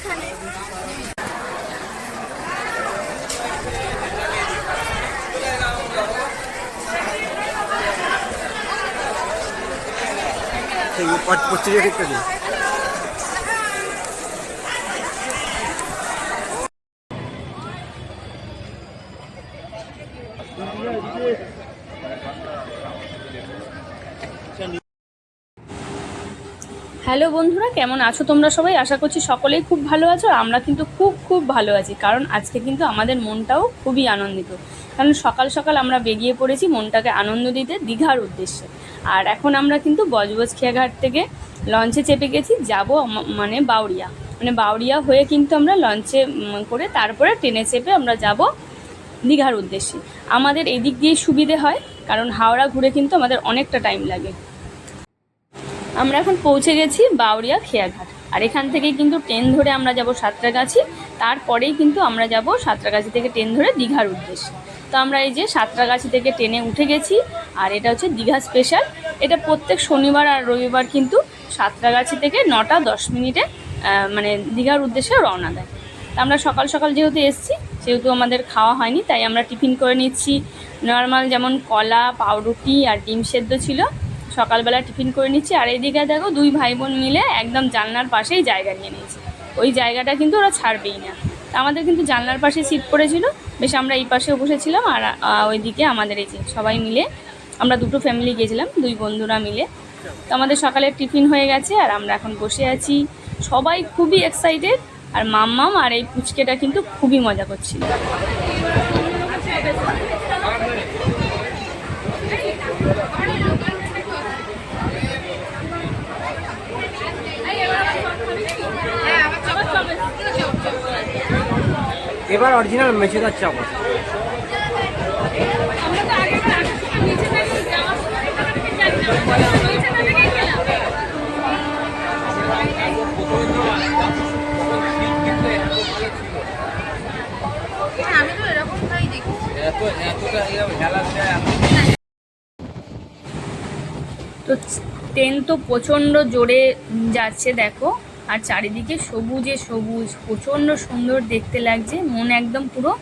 এখানে পঁচিশ একটা দিন। হ্যালো বন্ধুরা, কেমন আছো তোমরা সবাই? আশা করছি সকলেই খুব ভালো আছো আমরা কিন্তু খুব খুব ভালো আছি, কারণ আজকে কিন্তু আমাদের মনটাও খুবই আনন্দিত। কারণ সকাল সকাল আমরা বেরিয়ে পড়েছি মনটাকে আনন্দ দিতে দীঘার উদ্দেশ্যে। আর এখন আমরা কিন্তু বজবজ খেয়াঘাট থেকে লঞ্চে চেপে গেছি, যাব মানে বাউরিয়া মানে বাউরিয়া হয়ে কিন্তু আমরা লঞ্চে করে তারপরে ট্রেনে চেপে আমরা যাব দীঘার উদ্দেশ্যে। আমাদের এদিক দিয়ে সুবিধে হয়, কারণ হাওড়া ঘুরে কিন্তু আমাদের অনেকটা টাইম লাগে। আমরা এখন পৌঁছে গেছি বাউরিয়া খেয়াঘাট। আর এখান থেকে কিন্তু ট্রেন ধরে আমরা যাব সাঁতরাগাছি। তারপরেই কিন্তু আমরা যাব সাঁতরাগাছি থেকে ট্রেন ধরে দীঘার উদ্দেশ্যে। তো আমরা এই যে সাঁতরাগাছি থেকে ট্রেনে উঠে গেছি, আর এটা হচ্ছে দীঘা স্পেশাল। এটা প্রত্যেক শনিবার আর রবিবার কিন্তু সাঁতরাগাছি থেকে নটা দশ মিনিটে মানে দীঘার উদ্দেশ্যে রওনা দেয়। তা আমরা সকাল সকাল যেহেতু এসছি, সেহেতু আমাদের খাওয়া হয়নি, তাই আমরা টিফিন করে নিচ্ছি। নর্মাল যেমন কলা, পাউরুটি আর ডিম সেদ্ধ ছিল। সকালবেলা টিফিন করে নিচ্ছি। আর এইদিকে দেখো দুই ভাই বোন মিলে একদম জানলার পাশেই জায়গা নিয়ে নিয়েছি। ওই জায়গাটা কিন্তু ওরা ছাড়বেই না। আমাদের কিন্তু জানলার পাশে সিট পড়েছিল। বেশ আমরা এই পাশেও বসেছিলাম আর আহ, ওইদিকে আমাদের এই যে সবাই মিলে আমরা দুটো ফ্যামিলি গিয়েছিলাম দুই বন্ধুরা মিলে। তো আমাদের সকালে টিফিন হয়ে গেছে আর আমরা এখন বসে আছি। সবাই খুবই এক্সাইটেড আর মাম্মাম আর এই পুচকেটা কিন্তু খুবই মজা করছিল। এবার অরিজিনাল মেচেদার আমি তো ট্রেন তো প্রচণ্ড জোরে যাচ্ছে দেখো। আর চারিদিকে সবুজে সবুজ, প্রচণ্ড সুন্দর দেখতে লাগছে, মন একদম পুরো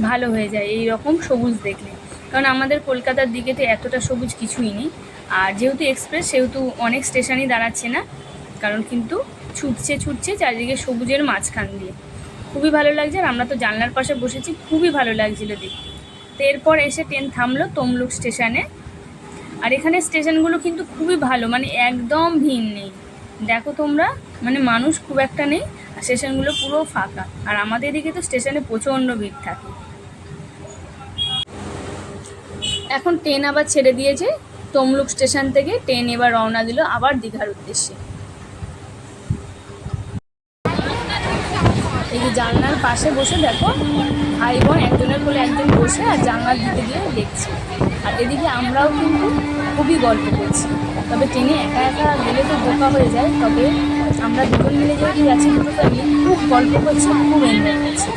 ভালো হয়ে যায় এই রকম সবুজ দেখলে। কারণ আমাদের কলকাতার দিকে তো এতটা সবুজ কিছুই নেই। আর যেহেতু এক্সপ্রেস সেহেতু অনেক স্টেশনই দাঁড়াচ্ছে না। কারণ কিন্তু ছুটছে ছুটছে চারিদিকে সবুজের মাঝখান দিয়ে। খুবই ভালো লাগছে আর আমরা তো জানলার পাশে বসেছি, খুবই ভালো লাগছিল দেখতে। তো এরপর এসে ট্রেন থামলো তমলুক স্টেশনে আর এখানে স্টেশনগুলো কিন্তু খুবই ভালো মানে একদম ভিড় নেই। দেখো তোমরা মানে মানুষ খুব একটা নেই, আর স্টেশনগুলো পুরো ফাঁকা। আর আমাদের এদিকে তো স্টেশনে প্রচণ্ড ভিড় থাকে। এখন ট্রেন আবার ছেড়ে দিয়েছে, তমলুক স্টেশন থেকে ট্রেন এবার রওনা দিল আবার দীঘার উদ্দেশ্যে। এই জানলার পাশে বসে দেখো, ভাই বোন একজনের কোলে একজন বসে আর জানলার দিকে দিয়ে দেখছে। আর এদিকে আমরাও কিন্তু খুবই গল্প করছি। তবে ট্রেনে একা একা গেলে তো বোকা হয়ে যায়, তবে আমরা দুজন মিলে যেহেতু গেছি দুটো ফ্যামিলি খুব গল্প করছি, খুব এনজয় করছি।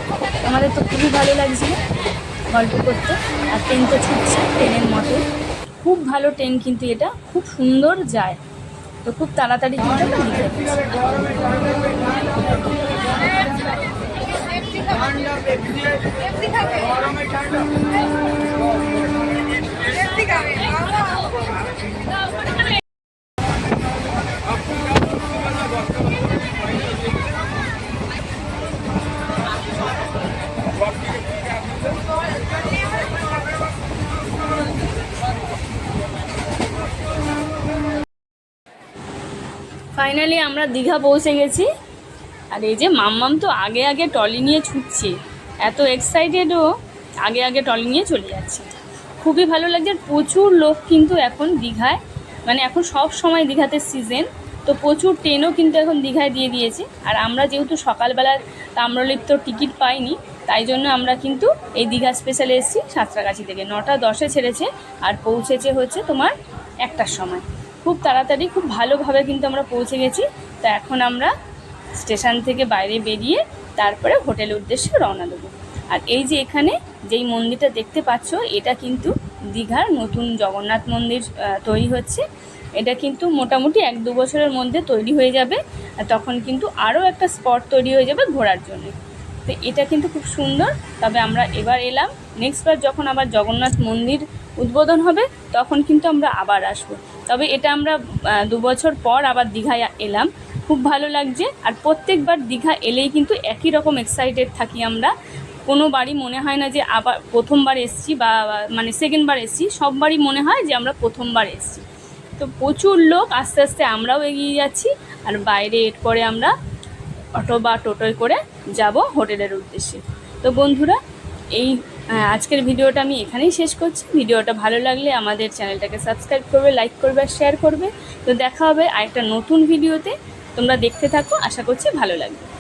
আমাদের তো খুবই ভালো লাগছিল গল্প করতে। আর ট্রেন তো ছুটছে ট্রেনের মতো। খুব ভালো ট্রেন কিন্তু এটা, খুব সুন্দর যায়। তো খুব তাড়াতাড়ি কিন্তু ফাইনালি আমরা দীঘা পৌঁছে গেছি। আর এই যে মাম্মাম তো আগে আগে টলি নিয়ে ছুটছে। এত এক্সাইটেডও আগে আগে টলি নিয়ে চলে যাচ্ছে। খুবই ভালো লাগছে, প্রচুর লোক কিন্তু এখন দীঘায়। মানে এখন সব সময় দীঘাতে সিজন তো প্রচুর ট্রেনও কিন্তু এখন দীঘায় দিয়ে দিয়েছে। আর আমরা যেহেতু সকালবেলার তাম্রলিপ্ত টিকিট পাইনি, তাই জন্য আমরা কিন্তু এই দীঘা স্পেশালে এসেছি সাঁতরাগাছি থেকে। নটা দশে ছেড়েছে আর পৌঁছেছে হচ্ছে তোমার একটার সময়। খুব তাড়াতাড়ি, খুব ভালোভাবে কিন্তু আমরা পৌঁছে গেছি। তা এখন আমরা স্টেশন থেকে বাইরে বেরিয়ে তারপরে হোটেলের উদ্দেশ্যে রওনা দেবো। আর এই যে এখানে যেই মন্দিরটা দেখতে পাচ্ছ, এটা কিন্তু দীঘার নতুন জগন্নাথ মন্দির তৈরি হচ্ছে। এটা কিন্তু মোটামুটি এক দু বছরের মধ্যে তৈরি হয়ে যাবে আর তখন কিন্তু আরও একটা স্পট তৈরি হয়ে যাবে ঘোরার জন্য। তো এটা কিন্তু খুব সুন্দর। তবে আমরা এবার এলাম। নেক্সট বার যখন আবার জগন্নাথ মন্দির উদ্বোধন হবে, তখন কিন্তু আমরা আবার আসব। তবে এটা আমরা দু বছর পর আবার দীঘায় এলাম। খুব ভালো লাগছে। আর প্রত্যেকবার দীঘা এলেই কিন্তু একই রকম এক্সাইটেড থাকি আমরা। কোনো বাড়ি মনে হয় না যে আবার প্রথমবার এসছি বা মানে সেকেন্ডবার এসছি। সববারই মনে হয় যে আমরা প্রথমবার এসছি। তো প্রচুর লোক আস্তে আস্তে আমরাও এগিয়ে যাচ্ছি। আর বাইরে এরপরে আমরা অটো বা টোটোয় করে যাব হোটেলের উদ্দেশ্যে। তো বন্ধুরা, এই আজকের ভিডিওটা আমি এখানেই শেষ করছি। ভিডিওটা ভালো লাগলে আমাদের চ্যানেলটাকে সাবস্ক্রাইব করবে, লাইক করবে আর শেয়ার করবে। তো দেখা হবে আরেকটা নতুন ভিডিওতে। তোমরা দেখতে থাকো, আশা করছি ভালো লাগবে।